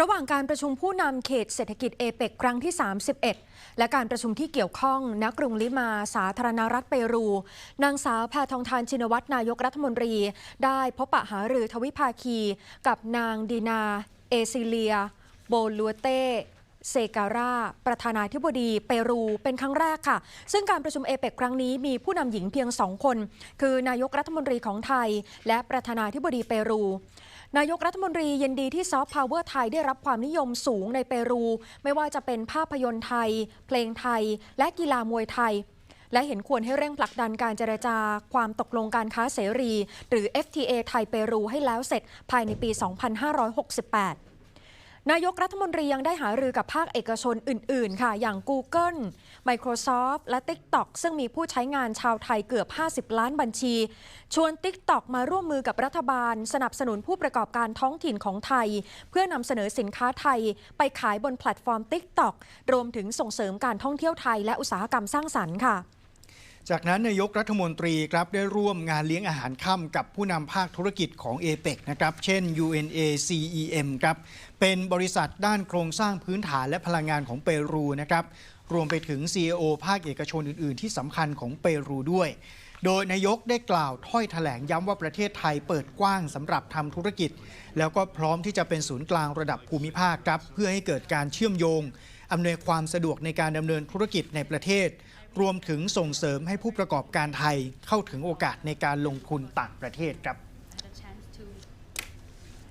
ระหว่างการประชุมผู้นำเขตเศรษฐกิจเอเปกครั้งที่ 31 และการประชุมที่เกี่ยวข้องนักรุงลิมา สาธารณรัฐเปรู นางสาวแพทองทานชินวัตรนายกรัฐมนตรี ได้พบปะหารือทวิภาคี กับนางดีนา เอซิเลีย โบลัวเต เซการาประธานาธิบดีเปรูเป็นครั้งแรกค่ะ ซึ่งการประชุมเอเปกครั้งนี้มีผู้นำหญิงเพียงสองคน คือนายกรัฐมนตรีของไทย และประธานาธิบดีเปรู นายกรัฐมนตรียินดีที่ซอฟต์พาวเวอร์ไทยได้รับความนิยมสูงในเปรู ไม่ว่าจะเป็นภาพยนตร์ไทย เพลงไทย และกีฬามวยไทยและเห็นควรให้เร่งผลักดันการเจรจาความตกลงการค้าเสรี หรือ FTA ไทยเปรูให้แล้วเสร็จภายในปี 2568 นายกรัฐมนตรียังได้หารือกับภาคเอกชนอื่น ๆ ค่ะ อย่าง Google Microsoft และ TikTok ซึ่งมีผู้ใช้งานชาวไทยเกือบ 50 ล้านบัญชี ชวน TikTok มาร่วมมือกับรัฐบาล สนับสนุนผู้ประกอบการท้องถิ่นของไทย เพื่อนำเสนอสินค้าไทย ไปขายบนแพลตฟอร์ม TikTok รวมถึงส่งเสริมการท่องเที่ยวไทยและอุตสาหกรรมสร้างสรรค์ค่ะ จากนั้นนายกรัฐมนตรีครับได้ร่วมงานเลี้ยงอาหารค่ำกับผู้นำภาคธุรกิจของเอเปกนะครับ เช่น UNACEM ครับเป็นบริษัทด้านโครงสร้างพื้นฐานและพลังงานของเปรูนะครับรวมไปถึง CEO ภาคเอกชนอื่น ๆ ที่สำคัญของเปรูด้วย โดยนายกได้กล่าวถ้อยแถลงย้ำว่าประเทศไทยเปิดกว้างสำหรับทำธุรกิจ แล้วก็พร้อมที่จะเป็นศูนย์กลางระดับภูมิภาคครับ เพื่อให้เกิดการเชื่อมโยงอำนวยความสะดวกในการดำเนินธุรกิจในประเทศ รวมถึงส่งเสริมให้ผู้ประกอบการไทยเข้าถึงโอกาสในการลงทุนต่างประเทศครับ